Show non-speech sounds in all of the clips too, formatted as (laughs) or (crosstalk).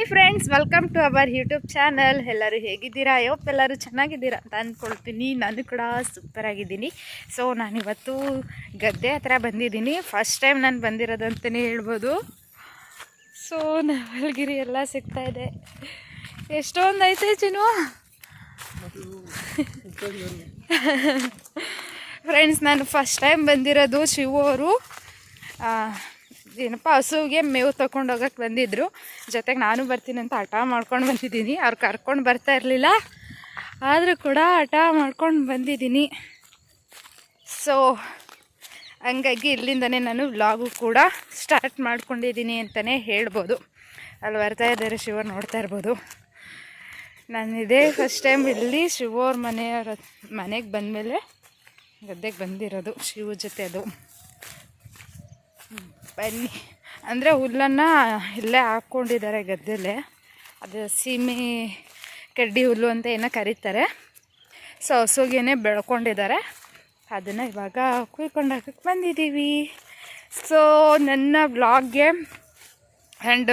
Hi friends welcome to our YouTube channel ಎಲ್ಲರೂ ಹೇಗಿದ್ದೀರಾ? ಯೋಪ್ ಎಲ್ಲರೂ ಚೆನ್ನಾಗಿದ್ದೀರಾ ಅಂತ ಅಂದ್ಕೊಳ್ತೀನಿ ನಾನು ಕೂಡ ಸೂಪರ್ ಆಗಿದ್ದೀನಿ. ಸೊ ನಾನಿವತ್ತು ಗದ್ದೆ ಹತ್ರ ಬಂದಿದ್ದೀನಿ. ಫಸ್ಟ್ ಟೈಮ್ ನಾನು ಬಂದಿರೋದು ಅಂತಲೇ ಹೇಳ್ಬೋದು. ಸೊ ನವಲ್ಗಿರಿ ಎಲ್ಲ ಸಿಗ್ತಾ ಇದೆ. ಎಷ್ಟೊಂದು ಐತೆ ಚಿನ್ನು? (laughs) ಫ್ರೆಂಡ್ಸ್ ನಾನು ಫಸ್ಟ್ ಟೈಮ್ ಬಂದಿರೋದು ಶಿವು ಅವರು ಏನಪ್ಪ, ಹಸುವಿಗೆ ಮೇವು ತೊಗೊಂಡು ಹೋಗಕ್ಕೆ ಬಂದಿದ್ದರು ಜೊತೆಗೆ ನಾನು ಬರ್ತೀನಿ ಅಂತ ಹಠ ಮಾಡ್ಕೊಂಡು ಬಂದಿದ್ದೀನಿ. ಅವ್ರು ಕರ್ಕೊಂಡು ಬರ್ತಾ ಇರಲಿಲ್ಲ. ಆದರೂ ಕೂಡ ಹಠ ಮಾಡ್ಕೊಂಡು ಬಂದಿದ್ದೀನಿ. ಸೊ ಹಂಗಾಗಿ ಇಲ್ಲಿಂದನೇ ನಾನು ವ್ಲಾಗು ಕೂಡ ಸ್ಟಾರ್ಟ್ ಮಾಡ್ಕೊಂಡಿದ್ದೀನಿ ಅಂತಲೇ ಹೇಳ್ಬೋದು. ಅಲ್ಲಿ ಬರ್ತಾ ಇದ್ದಾರೆ ಶಿವ ನೋಡ್ತಾ ಇರ್ಬೋದು. ನಾನು ಇದೇ ಫಸ್ಟ್ ಟೈಮ್ ಇಲ್ಲಿ ಶಿವವ್ರ ಮನೆಯವ್ರ ಮನೆಗೆ ಬಂದಮೇಲೆ ಗದ್ದೆಗೆ ಬಂದಿರೋದು, ಶಿವ ಜೊತೆ ಅದು. ಬನ್ನಿ. ಅಂದರೆ ಹುಲ್ಲನ್ನು ಇಲ್ಲೇ ಹಾಕ್ಕೊಂಡಿದ್ದಾರೆ ಗದ್ದೆಲೆ. ಅದು ಸೀಮೆ ಕಡ್ಡಿ ಹುಲ್ಲು ಅಂತ ಏನೋ ಕರೀತಾರೆ. ಸೊ ಹಸುಗೇನೆ ಬೆಳ್ಕೊಂಡಿದ್ದಾರೆ. ಅದನ್ನು ಇವಾಗ ಕುಯ್ಕೊಂಡು ಹಾಕಕ್ಕೆ ಬಂದಿದ್ದೀವಿ. ಸೊ ನನ್ನ ಬ್ಲಾಗ್ಗೆ ಆ್ಯಂಡ್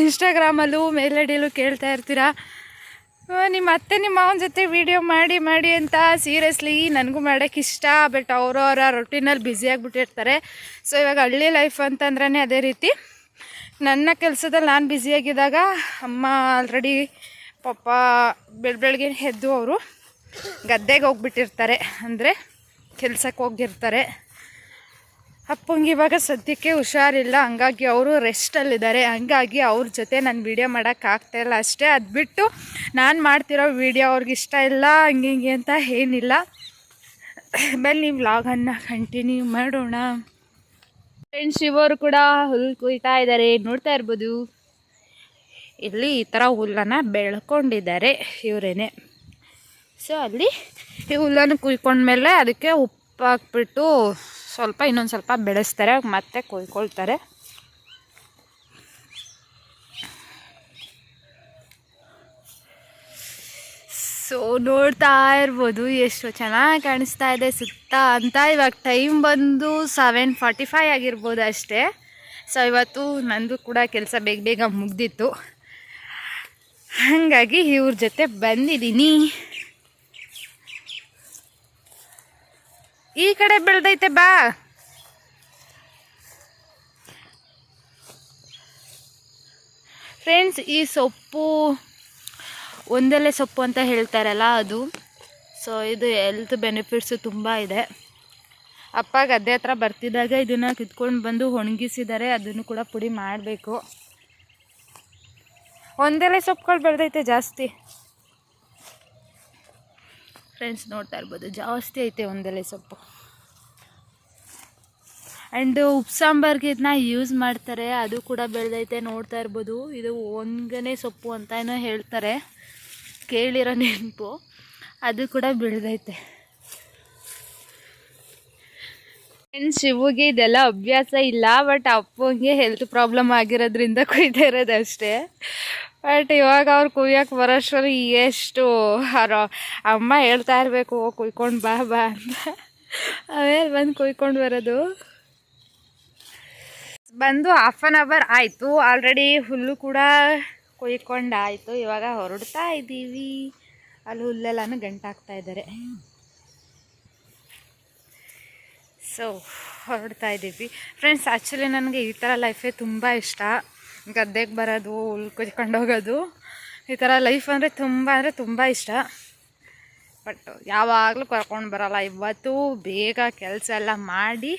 ಇನ್ಸ್ಟಾಗ್ರಾಮಲ್ಲೂ ಮೇಲಡಿಯಲ್ಲೂ ಕೇಳ್ತಾ ಇರ್ತೀರಾ? ನಿಮ್ಮ ಅತ್ತೆ ನಿಮ್ಮ ಮಾವನ ಜೊತೆ ವಿಡಿಯೋ ಮಾಡಿ ಮಾಡಿ ಅಂತ ಸೀರಿಯಸ್ಲಿ ನನಗೂ ಮಾಡೋಕ್ಕೆ ಇಷ್ಟ ಬಟ್ ಅವರವರ ರೊಟೀನಲ್ಲಿ ಬ್ಯುಸಿ ಆಗಿಬಿಟ್ಟಿರ್ತಾರೆ. ಸೊ ಇವಾಗ ಹಳ್ಳಿ ಲೈಫ್ ಅಂತಂದ್ರೇ ಅದೇ ರೀತಿ. ನನ್ನ ಕೆಲಸದಲ್ಲಿ ನಾನು ಬ್ಯುಸಿಯಾಗಿದ್ದಾಗ ಅಮ್ಮ ಆಲ್ರೆಡಿ ಪಪ್ಪ ಬೆಳ ಬೆಳಗ್ಗೆ ಎದ್ದು ಅವರು ಗದ್ದೆಗೆ ಹೋಗ್ಬಿಟ್ಟಿರ್ತಾರೆ. ಅಂದರೆ ಕೆಲ್ಸಕ್ಕೆ ಹೋಗಿರ್ತಾರೆ ಅಪ್ಪಂಗೆ ಇವಾಗ ಸದ್ಯಕ್ಕೆ ಹುಷಾರಿಲ್ಲ. ಹಂಗಾಗಿ ಅವರು ರೆಸ್ಟಲ್ಲಿದ್ದಾರೆ ಹಂಗಾಗಿ ಅವ್ರ ಜೊತೆ ನಾನು ವೀಡಿಯೋ ಮಾಡೋಕ್ಕಾಗ್ತಾಯಿಲ್ಲ ಅಷ್ಟೇ. ಅದು ಬಿಟ್ಟು ನಾನು ಮಾಡ್ತಿರೋ ವೀಡಿಯೋ ಅವ್ರಿಗೆ ಇಷ್ಟ ಇಲ್ಲ, ಹಂಗೆ ಹಿಂಗೆ ಅಂತ ಏನಿಲ್ಲ. ಬನ್ನಿ ವ್ಲಾಗನ್ನು ಕಂಟಿನ್ಯೂ ಮಾಡೋಣ. ಫ್ರೆಂಡ್ಸ್ ಇವರು ಕೂಡ ಹುಲ್ಲು ಕುಯ್ತಾ ಇದ್ದಾರೆ. ನೋಡ್ತಾ ಇರ್ಬೋದು. ಇಲ್ಲಿ ಈ ಥರ ಹುಲ್ಲನ್ನು ಬೆಳ್ಕೊಂಡಿದ್ದಾರೆ ಇವರೇನೆ. ಸೊ ಅಲ್ಲಿ ಈ ಹುಲ್ಲನ್ನು ಕುಯ್ಕೊಂಡ್ಮೇಲೆ ಅದಕ್ಕೆ ಉಪ್ಪು ಹಾಕ್ಬಿಟ್ಟು ಸ್ವಲ್ಪ ಇನ್ನೊಂದು ಸ್ವಲ್ಪ ಬೆಳೆಸ್ತಾರೆ, ಮತ್ತೆ ಕೊಯ್ಕೊಳ್ತಾರೆ. ಸೊ ನೋಡ್ತಾ ಇರ್ಬೋದು, ಎಷ್ಟು ಚೆನ್ನಾಗಿ ಕಾಣಿಸ್ತಾ ಇದೆ ಸುತ್ತ ಅಂತ. ಇವಾಗ ಟೈಮ್ ಬಂದು ಸೆವೆನ್ ಫಾರ್ಟಿ ಫೈವ್ ಆಗಿರ್ಬೋದು ಅಷ್ಟೇ. ಸೊ ಇವತ್ತು ನಂದು ಕೂಡ ಕೆಲಸ ಬೇಗ ಬೇಗ ಮುಗ್ದಿತ್ತು. ಹಾಗಾಗಿ ಇವ್ರ ಜೊತೆ ಬಂದಿದ್ದೀನಿ. ಈ ಕಡೆ ಬೆಳ್ದೈತೆ ಬಾ. ಫ್ರೆಂಡ್ಸ್ ಈ ಸೊಪ್ಪು, ಒಂದೆಲೆ ಸೊಪ್ಪು ಅಂತ ಹೇಳ್ತಾರಲ್ಲ ಅದು. ಸೊ ಇದು ಹೆಲ್ತ್ ಬೆನಿಫಿಟ್ಸು ತುಂಬ ಇದೆ. ಅಪ್ಪ ಗದ್ದೆ ಹತ್ರ ಬರ್ತಿದ್ದಾಗ ಇದನ್ನು ಕಿತ್ಕೊಂಡು ಬಂದು ಒಣಗಿಸಿದ್ದಾರೆ ಅದನ್ನು ಕೂಡ ಪುಡಿ ಮಾಡಬೇಕು. ಒಂದೆಲೆ ಸೊಪ್ಪುಗಳು ಬೆಳೆದೈತೆ ಜಾಸ್ತಿ. ಫ್ರೆಂಡ್ಸ್ ನೋಡ್ತಾ ಇರ್ಬೋದು. ಜಾಸ್ತಿ ಐತೆ ಒಂದೆಲೆ ಸೊಪ್ಪು. ಆ್ಯಂಡ್ ಉಪ್ಪು ಸಾಂಬಾರ್ಗೆ ಇದನ್ನ ಯೂಸ್ ಮಾಡ್ತಾರೆ. ಅದು ಕೂಡ ಬೆಳೆದೈತೆ ನೋಡ್ತಾ ಇರ್ಬೋದು. ಇದು ಒಂಗನೆ ಸೊಪ್ಪು ಅಂತ ಏನೋ ಹೇಳ್ತಾರೆ. ಕೇಳಿರೋ ನೆನಪು. ಅದು ಕೂಡ ಬೆಳೆದೈತೆ. ಫ್ರೆಂಡ್ಸ್ ಶಿವುಗೆ ಇದೆಲ್ಲ ಅಭ್ಯಾಸ ಇಲ್ಲ ಬಟ್ ಅಪ್ಪಂಗೆ ಹೆಲ್ತ್ ಪ್ರಾಬ್ಲಮ್ ಆಗಿರೋದ್ರಿಂದ ಕೊಯ್ತಾ ಇರೋದು ಅಷ್ಟೇ ಬಟ್ ಇವಾಗ ಅವ್ರು ಕುಯ್ಯಕ್ಕೆ ಬರೋಷ್ಟರಲ್ಲಿ ಎಷ್ಟು ಅಮ್ಮ ಹೇಳ್ತಾ ಇರಬೇಕು ಕುಯ್ಕೊಂಡು ಬಾ ಬಾ ಅಂತ. ಆಮೇಲೆ ಬಂದು ಕುಯ್ಕೊಂಡು ಬರೋದು. ಬಂದು ಹಾಫ್ ಆನ್ ಅವರ್ ಆಯಿತು. ಆಲ್ರೆಡಿ ಹುಲ್ಲು ಕೂಡ ಕುಯ್ಕೊಂಡಾಯಿತು ಇವಾಗ ಹೊರಡ್ತಾ ಇದ್ದೀವಿ. ಅಲ್ಲಿ ಹುಲ್ಲೆಲ್ಲಾನು ಗಂಟಾಗ್ತಾ ಇದ್ದಾರೆ ಸೊ ಹೊರಡ್ತಾ ಇದ್ದೀವಿ. ಫ್ರೆಂಡ್ಸ್ ಆ್ಯಕ್ಚುಲಿ ನನಗೆ ಈ ಥರ ಲೈಫೇ ತುಂಬ ಇಷ್ಟ. ಗದ್ದೆಗೆ ಬರೋದು ಹೋಗೋದು. ಈ ಥರ ಲೈಫ್ ಅಂದರೆ ತುಂಬ ಅಂದರೆ ತುಂಬ ಇಷ್ಟ. ಬಟ್ ಯಾವಾಗಲೂ ಕರ್ಕೊಂಡು ಬರೋಲ್ಲ. ಇವತ್ತು ಬೇಗ ಕೆಲಸ ಎಲ್ಲ ಮಾಡಿ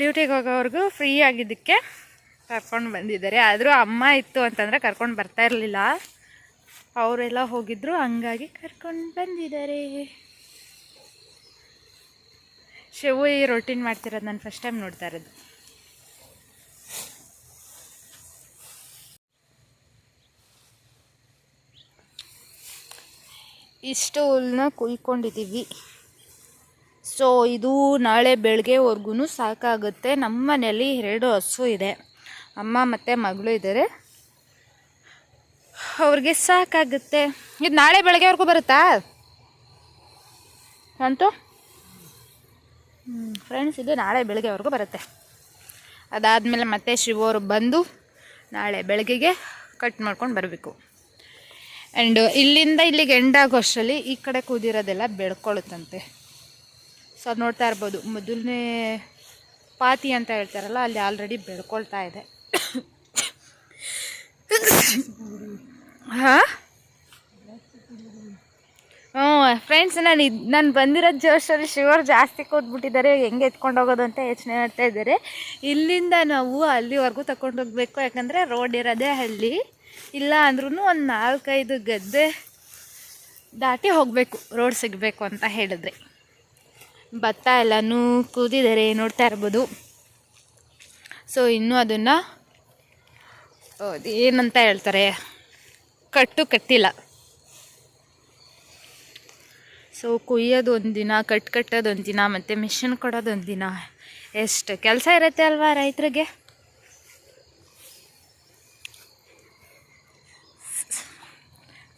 ಡ್ಯೂಟಿಗೆ ಹೋಗೋವ್ರಿಗೂ ಫ್ರೀ ಆಗಿದ್ದಕ್ಕೆ ಕರ್ಕೊಂಡು ಬಂದಿದ್ದಾರೆ. ಆದರೂ ಅಮ್ಮ ಇತ್ತು ಅಂತಂದರೆ ಕರ್ಕೊಂಡು ಬರ್ತಾ ಇರಲಿಲ್ಲ. ಅವರೆಲ್ಲ ಹೋಗಿದ್ರು, ಹಂಗಾಗಿ ಕರ್ಕೊಂಡು ಬಂದಿದ್ದಾರೆ. ಶಿವು ಈ ರೊಟೀನ್ ಮಾಡ್ತಿರೋದು ನಾನು ಫಸ್ಟ್ ಟೈಮ್ ನೋಡ್ತಾ ಇರೋದು. ಇಷ್ಟು ಹುಲ್ಲನ್ನ ಕುಯ್ಕೊಂಡಿದ್ದೀವಿ. ಸೊ ಇದು ನಾಳೆ ಬೆಳಗ್ಗೆವರೆಗೂ ಸಾಕಾಗುತ್ತೆ. ನಮ್ಮ ಮನೆಯಲ್ಲಿ ಎರಡು ಹಸು ಇದೆ. ಅಮ್ಮ ಮತ್ತು ಮಗಳು ಇದ್ದಾರೆ. ಅವ್ರಿಗೆ ಸಾಕಾಗುತ್ತೆ. ಇದು ನಾಳೆ ಬೆಳಗ್ಗೆವರೆಗೂ ಬರುತ್ತಾ? ಅಂತೂ? ಫ್ರೆಂಡ್ಸ್ ಇದು ನಾಳೆ ಬೆಳಗ್ಗೆವರೆಗೂ ಬರುತ್ತೆ. ಅದಾದಮೇಲೆ ಮತ್ತೆ ಶಿವವರು ಬಂದು ನಾಳೆ ಬೆಳಗ್ಗೆಗೆ ಕಟ್ ಮಾಡ್ಕೊಂಡು ಬರಬೇಕು. ಆ್ಯಂಡ್ ಇಲ್ಲಿಂದ ಇಲ್ಲಿಗೆ ಎಂಡ್ ಆಗೋಷ್ಟರಲ್ಲಿ ಈ ಕಡೆ ಕುದಿರೋದೆಲ್ಲ ಬೆಳ್ಕೊಳ್ಳುತ್ತಂತೆ ಸೊ ಅದು ನೋಡ್ತಾ ಇರ್ಬೋದು. ಮೊದಲನೇ ಪಾತಿ ಅಂತ ಹೇಳ್ತಾರಲ್ಲ, ಅಲ್ಲಿ ಆಲ್ರೆಡಿ ಬೆಳ್ಕೊಳ್ತಾ ಇದೆ. ಹಾಂ? ಹ್ಞೂ ಫ್ರೆಂಡ್ಸ್ ನಾನು ಇದು, ನಾನು ಬಂದಿರೋ ಜೋಶಲ್ಲಿ ಶಿವರ್ ಜಾಸ್ತಿ ಕೂತ್ಬಿಟ್ಟಿದ್ದಾರೆ. ಹೆಂಗೆ ಎತ್ಕೊಂಡು ಹೋಗೋದು ಅಂತ ಯೋಚನೆ ಮಾಡ್ತಾ ಇದ್ದಾರೆ. ಇಲ್ಲಿಂದ ನಾವು ಅಲ್ಲಿವರೆಗೂ ತಗೊಂಡು ಹೋಗಬೇಕು. ಯಾಕಂದರೆ ರೋಡ್ ಇರೋದೇ ಹಳ್ಳಿ. ಇಲ್ಲ ಅಂದ್ರೂ ಒಂದು ನಾಲ್ಕೈದು ಗದ್ದೆ ದಾಟಿ ಹೋಗಬೇಕು ರೋಡ್ ಸಿಗಬೇಕು ಅಂತ ಹೇಳಿದ್ರೆ. ಭತ್ತ ಎಲ್ಲನೂ ಕೂದಿದ್ದಾರೆ ನೋಡ್ತಾ ಇರ್ಬೋದು. ಸೊ ಇನ್ನೂ ಅದನ್ನು ಏನಂತ ಹೇಳ್ತಾರೆ, ಕಟ್ಟು ಕಟ್ಟಿಲ್ಲ. ಸೊ ಕುಯ್ಯೋದು ಒಂದು ದಿನ ಕಟ್ ಕಟ್ಟೋದು ಒಂದು ದಿನ ಮತ್ತು ಮಿಷಿನ್ ಕೊಡೋದು ಒಂದು ದಿನ ಎಷ್ಟು ಕೆಲಸ ಇರುತ್ತೆ ಅಲ್ವಾ ರೈತರಿಗೆ?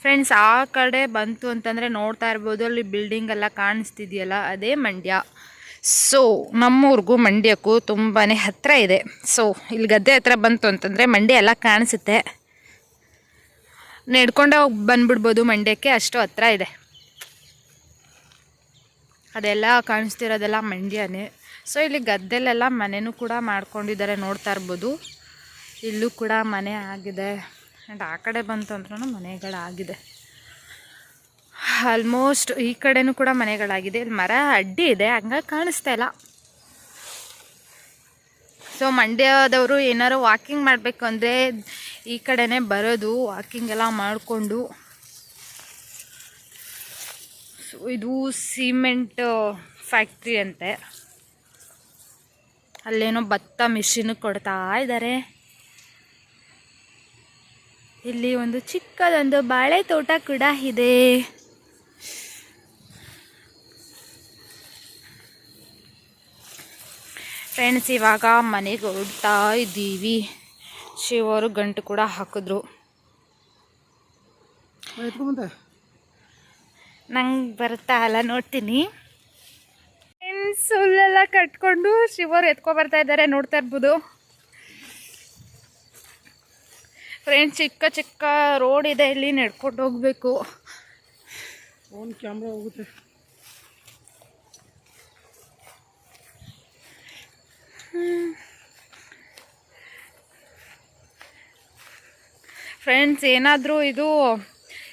ಫ್ರೆಂಡ್ಸ್ ಆ ಕಡೆ ಬಂತು ಅಂತಂದರೆ ನೋಡ್ತಾ ಇರ್ಬೋದು, ಅಲ್ಲಿ ಬಿಲ್ಡಿಂಗ್ ಎಲ್ಲ ಕಾಣಿಸ್ತಿದೆಯಲ್ಲ, ಅದೇ ಮಂಡ್ಯ. ಸೊ ನಮ್ಮೂರಿಗೂ ಮಂಡ್ಯಕ್ಕೂ ತುಂಬಾ ಹತ್ತಿರ ಇದೆ. ಸೊ ಇಲ್ಲಿ ಗದ್ದೆ ಹತ್ರ ಬಂತು ಅಂತಂದರೆ ಮಂಡ್ಯ ಎಲ್ಲ ಕಾಣಿಸುತ್ತೆ. ನೆಡ್ಕೊಂಡೇ ಹೋಗಿ ಬಂದ್ಬಿಡ್ಬೋದು ಮಂಡ್ಯಕ್ಕೆ, ಅಷ್ಟು ಹತ್ತಿರ ಇದೆ. ಅದೆಲ್ಲ ಕಾಣಿಸ್ತಿರೋದೆಲ್ಲ ಮಂಡ್ಯನೇ. ಸೊ ಇಲ್ಲಿ ಗದ್ದೆಲೆಲ್ಲ ಮನೆನೂ ಕೂಡ ಮಾಡ್ಕೊಂಡಿದ್ದಾರೆ, ನೋಡ್ತಾ ಇರ್ಬೋದು. ಇಲ್ಲೂ ಕೂಡ ಮನೆ ಆಗಿದೆ. ಆ್ಯಂಡ್ ಆ ಕಡೆ ಬಂತು ಅಂದ್ರೂ ಮನೆಗಳಾಗಿದೆ. ಆಲ್ಮೋಸ್ಟ್ ಈ ಕಡೆನೂ ಕೂಡ ಮನೆಗಳಾಗಿದೆ. ಇಲ್ಲಿ ಮರ, ಅಡ್ಡಿ ಇದೆ. ಹಂಗಾಗಿ ಕಾಣಿಸ್ತಾ ಇಲ್ಲ. ಸೊ ಮಂಡ್ಯದವರು ಏನಾರು ವಾಕಿಂಗ್ ಮಾಡಬೇಕು ಅಂದರೆ ಈ ಕಡೆನೇ ಬರೋದು ವಾಕಿಂಗ್ ಎಲ್ಲ ಮಾಡಿಕೊಂಡು. ಸೊ ಇದು ಸಿಮೆಂಟ್ ಫ್ಯಾಕ್ಟ್ರಿ ಅಂತೆ. ಅಲ್ಲೇನೋ ಭತ್ತ ಮಿಷಿನ್ ಕೊಡ್ತಾ ಇದ್ದಾರೆ ಇಲ್ಲಿ ಒಂದು ಚಿಕ್ಕದೊಂದು ಬಾಳೆ ತೋಟ ಕೂಡ ಇದೆ. ಫ್ರೆಂಡ್ಸ್ ಇವಾಗ ಮನೆಗೆ ಹೊರಡ್ತಾ ಇದ್ದೀವಿ. ಶಿವರು ಗಂಟು ಕೂಡ ಹಾಕಿದ್ರು. ನಂಗೆ ಬರ್ತಾ ಅಲ್ಲ ನೋಡ್ತೀನಿ. ಫ್ರೆಂಡ್ಸ್ ಹುಲ್ಲೆಲ್ಲ ಕಟ್ಕೊಂಡು ಶಿವರು ಎತ್ಕೊ ಬರ್ತಾ ಇದ್ದಾರೆ ನೋಡ್ತಾ ಇರ್ಬೋದು. ಫ್ರೆಂಡ್ಸ್ ಚಿಕ್ಕ ಚಿಕ್ಕ ರೋಡ್ ಇದೆ ಇಲ್ಲಿ ನಡ್ಕೊಂಡು ಹೋಗ್ಬೇಕು. ಫೋನ್ ಕ್ಯಾಮ್ರಾ ಹೋಗುತ್ತೆ. ಫ್ರೆಂಡ್ಸ್ ಏನಾದರೂ ಇದು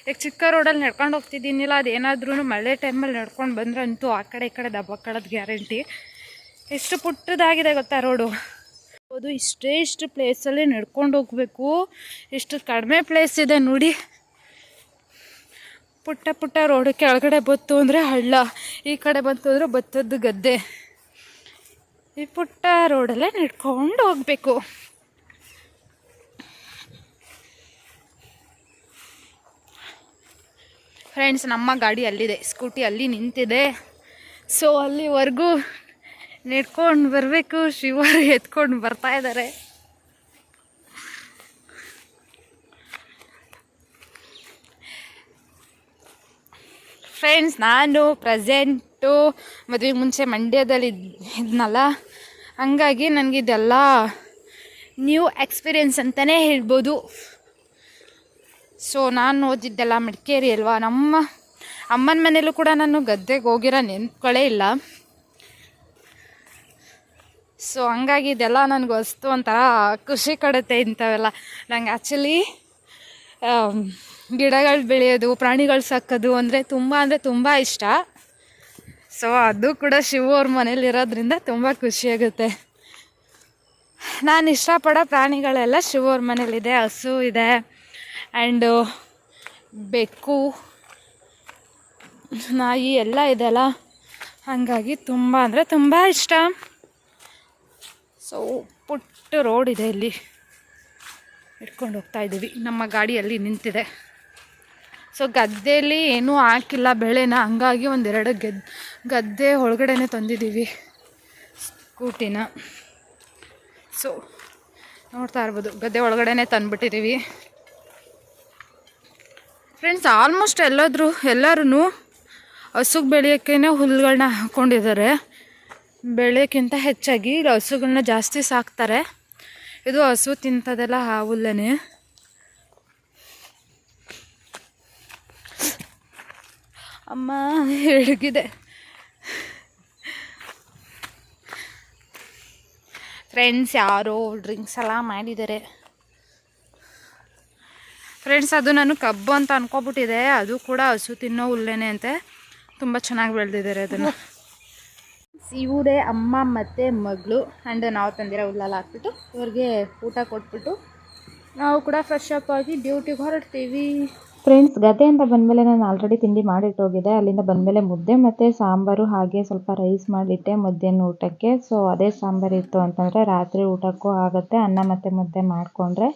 ಈಗ ಚಿಕ್ಕ ರೋಡಲ್ಲಿ ನಡ್ಕೊಂಡು ಹೋಗ್ತಿದ್ದೀನಿಲ್ಲ ಅದೇನಾದ್ರೂ ಮಳೆ ಟೈಮಲ್ಲಿ ನಡ್ಕೊಂಡು ಬಂದ್ರೆ ಅಂತೂ ಆ ಕಡೆ ಈ ಕಡೆ ದಬ್ಬಕ್ಕಳೋದು ಗ್ಯಾರಂಟಿ ಎಷ್ಟು ಪುಟ್ಟದಾಗಿದೆ ಗೊತ್ತಾ ರೋಡು ಅದು ಇಷ್ಟೇ ಇಷ್ಟು ಪ್ಲೇಸಲ್ಲಿ ನಡ್ಕೊಂಡು ಹೋಗಬೇಕು. ಇಷ್ಟು ಕಡಿಮೆ ಪ್ಲೇಸ್ ಇದೆ ನೋಡಿ. ಪುಟ್ಟ ಪುಟ್ಟ ರೋಡ್ ಕೆಳಗಡೆ ಬತ್ತು ಅಂದರೆ ಹಳ್ಳ. ಈ ಕಡೆ ಬಂತು ಅಂದರೆ ಭತ್ತದ ಗದ್ದೆ. ಈ ಪುಟ್ಟ ರೋಡಲ್ಲೇ ನಡ್ಕೊಂಡು ಹೋಗಬೇಕು. ಫ್ರೆಂಡ್ಸ್ ನಮ್ಮ ಗಾಡಿ ಅಲ್ಲಿದೆ. ಸ್ಕೂಟಿ ಅಲ್ಲಿ ನಿಂತಿದೆ. ಸೊ ಅಲ್ಲಿವರೆಗೂ ನಡ್ಕೊಂಡು ಬರಬೇಕು. ಶಿವರು ಎತ್ಕೊಂಡು ಬರ್ತಾ ಇದ್ದಾರೆ ಫ್ರೆಂಡ್ಸ್ ನಾನು ಪ್ರೆಸೆಂಟು ಮದುವೆ ಮುಂಚೆ ಮಂಡ್ಯದಲ್ಲಿ ಇದ್- ಇದ್ನಲ್ಲ. ಹಂಗಾಗಿ ನನಗಿದೆಲ್ಲ ನ್ಯೂ ಎಕ್ಸ್ಪೀರಿಯನ್ಸ್ ಅಂತಲೇ ಹೇಳ್ಬೋದು. ಸೊ ನಾನು ಓದಿದ್ದೆಲ್ಲ ಮಡಿಕೇರಿ ಅಲ್ವಾ? ನಮ್ಮ ಅಮ್ಮನ ಮನೇಲೂ ಕೂಡ ನಾನು ಗದ್ದೆಗೆ ಹೋಗಿರೋ ನೆನ್ಪುಗಳೇ ಇಲ್ಲ. ಸೊ ಹಂಗಾಗಿ ಇದೆಲ್ಲ ನನಗೆ ವಸ್ತು ಒಂಥರ ಖುಷಿ ಕೊಡುತ್ತೆ ಇಂಥವೆಲ್ಲ. ನಂಗೆ ಆ್ಯಕ್ಚುಲಿ ಗಿಡಗಳು ಬೆಳೆಯೋದು, ಪ್ರಾಣಿಗಳು ಸಾಕೋದು ಅಂದರೆ ತುಂಬ ಅಂದರೆ ತುಂಬ ಇಷ್ಟ. ಸೊ ಅದು ಕೂಡ ಶಿವ ಅವ್ರ ಮನೇಲಿರೋದ್ರಿಂದ ತುಂಬ ಖುಷಿಯಾಗುತ್ತೆ ನಾನು ಇಷ್ಟಪಡೋ ಪ್ರಾಣಿಗಳೆಲ್ಲ ಶಿವು ಅವ್ರ ಮನೇಲಿದೆ, ಹಸು ಇದೆ ಆ್ಯಂಡು ಬೆಕ್ಕು, ನಾಯಿ ಎಲ್ಲ ಇದೆಲ್ಲ. ಹಾಗಾಗಿ ತುಂಬ ಅಂದರೆ ತುಂಬ ಇಷ್ಟ. ಸೊ ಪುಟ್ಟ ರೋಡ್ ಇದೆ ಇಲ್ಲಿ. ಇಟ್ಕೊಂಡು ಹೋಗ್ತಾ ಇದ್ದೀವಿ. ನಮ್ಮ ಗಾಡಿಯಲ್ಲಿ ನಿಂತಿದೆ. ಸೊ ಗದ್ದೆಯಲ್ಲಿ ಏನೂ ಹಾಕಿಲ್ಲ. ಬೆಳೆನ ಹಂಗಾಗಿ ಒಂದೆರಡು ಗದ್, ಗದ್ದೆ ಒಳಗಡೆನೆ ತಂದಿದ್ದೀವಿ. ಸ್ಕೂಟಿನ. ಸೊ ನೋಡ್ತಾ ಇರ್ಬೋದು. ಗದ್ದೆ ಒಳಗಡೆನೆ ತಂದುಬಿಟ್ಟಿದ್ದೀವಿ. ಫ್ರೆಂಡ್ಸ್ ಆಲ್ಮೋಸ್ಟ್ ಎಲ್ಲಾದರೂ ಎಲ್ಲರೂ ಹಸುಗೆ ಬೆಳೆಯೋಕ್ಕೇ ಹುಲ್ಲುಗಳನ್ನ ಹಾಕ್ಕೊಂಡಿದ್ದಾರೆ ಬೆಳೆಯೋಕ್ಕಿಂತ ಹೆಚ್ಚಾಗಿ ಇಲ್ಲಿ ಹಸುಗಳನ್ನ ಜಾಸ್ತಿ ಸಾಕ್ತಾರೆ. ಇದು ಹಸು ತಿಂತದೆಲ್ಲ ಹಾವುಲ್ಲೇ ಅಮ್ಮ ಹಿಡುಗಿದೆ ಫ್ರೆಂಡ್ಸ್ ಯಾರೋ ಡ್ರಿಂಕ್ಸ್ ಎಲ್ಲ ಮಾಡಿದ್ದಾರೆ. ಫ್ರೆಂಡ್ಸ್ ಅದು ನಾನು ಕಬ್ಬು ಅಂತ ಅನ್ಕೊಬಿಟ್ಟಿದೆ. ಅದು ಕೂಡ ಹಸು ತಿನ್ನೋ ಹುಲ್ಲೇನೆ ಅಂತೆ. ತುಂಬ ಚೆನ್ನಾಗಿ ಬೆಳೆದಿದ್ದಾರೆ ಅದನ್ನು. ಇವರೇ ಅಮ್ಮ ಮತ್ತು ಮಗಳು ಆ್ಯಂಡ್ ನಾವು ತಂದಿರೋ ಉಳ್ಳಲ್ಲ ಹಾಕ್ಬಿಟ್ಟು ಇವ್ರಿಗೆ ಊಟ ಕೊಟ್ಬಿಟ್ಟು ನಾವು ಕೂಡ ಫ್ರೆಶ್ ಅಪ್ ಆಗಿ ಡ್ಯೂಟಿಗೆ ಹೊರಡ್ತೀವಿ. ಫ್ರೆಂಡ್ಸ್ ಗದ್ದೆ ಅಂತ ಬಂದಮೇಲೆ ನಾನು ಆಲ್ರೆಡಿ ತಿಂಡಿ ಮಾಡಿಟ್ಟೋಗಿದ್ದೆ ಅಲ್ಲಿಂದ ಬಂದಮೇಲೆ ಮುದ್ದೆ ಮತ್ತು ಸಾಂಬಾರು ಹಾಗೆ ಸ್ವಲ್ಪ ರೈಸ್ ಮಾಡಿಟ್ಟೆ ಮಧ್ಯಾಹ್ನ ಊಟಕ್ಕೆ. ಸೊ ಅದೇ ಸಾಂಬಾರು ಇತ್ತು ಅಂತಂದರೆ ರಾತ್ರಿ ಊಟಕ್ಕೂ ಆಗುತ್ತೆ. ಅನ್ನ ಮತ್ತು ಮುದ್ದೆ ಮಾಡಿಕೊಂಡ್ರೆ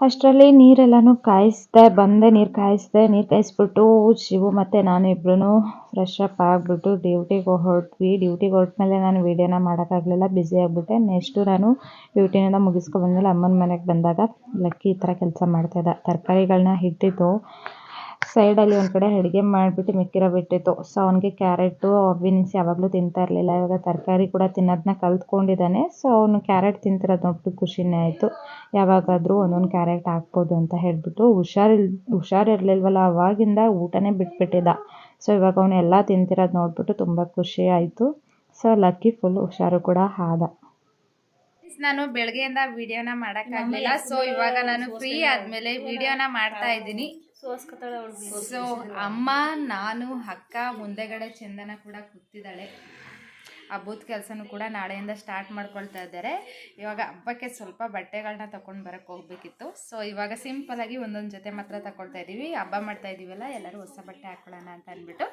ಅಷ್ಟರಲ್ಲಿ ನೀರೆಲ್ಲನೂ ಕಾಯಿಸ್ದೆ, ಬಂದೆ ನೀರು ಕಾಯಿಸ್ದೆ, ನೀರು ಕಾಯಿಸ್ಬಿಟ್ಟು ಶಿವು ಮತ್ತು ನಾನು ಇಬ್ಬರೂ ಫ್ರೆಶ್ ಅಪ್ ಆಗಿಬಿಟ್ಟು ಡ್ಯೂಟಿಗೆ ಹೊರಟ್ವಿ. ಡ್ಯೂಟಿಗೆ ಹೊರಟ್ಮೇಲೆ ನಾನು ವೀಡಿಯೋನ ಮಾಡೋಕ್ಕಾಗಲಿಲ್ಲ ಬ್ಯುಸಿ ಆಗಿಬಿಟ್ಟೆ. ನೆಕ್ಸ್ಟು ನಾನು ಡ್ಯೂಟಿನೆಲ್ಲ ಮುಗಿಸ್ಕೊ ಬಂದಮೇಲೆ ಅಮ್ಮನ ಮನೆಗೆ ಬಂದಾಗ ಲಕ್ಕಿ ಈ ಥರ ಕೆಲಸ ಮಾಡ್ತಾಯಿದ್ದ ತರಕಾರಿಗಳನ್ನ ಇಟ್ಟಿದ್ದು ಸೈಡಲ್ಲಿ ಒಂದು ಕಡೆ ಅಡುಗೆ ಮಾಡಿಬಿಟ್ಟು ಮಿಕ್ಕಿರೋ ಬಿಟ್ಟಿತ್ತು. ಸೊ ಅವನಿಗೆ ಕ್ಯಾರೆಟು ಬೀನ್ಸ್ ಯಾವಾಗಲೂ ತಿಂತಾ ಇರಲಿಲ್ಲ. ಇವಾಗ ತರಕಾರಿ ಕೂಡ ತಿನ್ನೋದನ್ನ ಕಲ್ತ್ಕೊಂಡಿದ್ದಾನೆ. ಸೊ ಅವನು ಕ್ಯಾರೆಟ್ ತಿಂತಿರೋದು ನೋಡ್ಬಿಟ್ಟು ಖುಷಿನೇ ಆಯಿತು. ಯಾವಾಗಾದರೂ ಒಂದೊಂದು ಕ್ಯಾರೆಟ್ ಹಾಕ್ಬೋದು ಅಂತ ಹೇಳಿಬಿಟ್ಟು ಹುಷಾರಿಲ್ ಹುಷಾರಿರ್ಲಿಲ್ವಲ್ಲ ಅವಾಗಿಂದ ಊಟನೇ ಬಿಟ್ಬಿಟ್ಟಿದ್ದ. ಸೊ ಇವಾಗ ಅವನು ಎಲ್ಲ ತಿಂತಿರೋದು ನೋಡ್ಬಿಟ್ಟು ತುಂಬ ಖುಷಿ ಆಯಿತು. ಸೊ ಲಕ್ಕಿ ಫುಲ್ ಹುಷಾರು ಕೂಡ ಆದ. ನಾನು ಬೆಳಗ್ಗೆಯಿಂದ ವಿಡಿಯೋನ ಮಾಡೋಕ್ಕಾಗಲಿಲ್ಲ ಸೊ ಇವಾಗ ನಾನು ಫ್ರೀ ಆದ್ಮೇಲೆ ವಿಡಿಯೋನ ಮಾಡ್ತಾ ಇದ್ದೀನಿ. ಸೊ ಅಮ್ಮ ನಾನು ಅಕ್ಕ ಮುಂದೆಗಡೆ ಚಂದನ ಕೂಡ ಕೂತಿದ್ದಾಳೆ. ಹಬ್ಬದ ಕೆಲಸನೂ ಕೂಡ ನಾಳೆಯಿಂದ ಸ್ಟಾರ್ಟ್ ಮಾಡ್ಕೊಳ್ತಾ ಇದ್ದಾರೆ. ಇವಾಗ ಹಬ್ಬಕ್ಕೆ ಸ್ವಲ್ಪ ಬಟ್ಟೆಗಳನ್ನ ತಗೊಂಡು ಬರೋಕ್ಕೆ ಹೋಗ್ಬೇಕಿತ್ತು. ಸೊ ಇವಾಗ ಸಿಂಪಲಾಗಿ ಒಂದೊಂದು ಜೊತೆ ಮಾತ್ರ ತಗೊಳ್ತಾ ಇದ್ದೀವಿ ಹಬ್ಬ ಮಾಡ್ತಾ ಇದ್ದೀವಲ್ಲ ಎಲ್ಲರೂ ಹೊಸ ಬಟ್ಟೆ ಹಾಕೊಳ್ಳೋಣ ಅಂತ ಅಂದ್ಬಿಟ್ಟು.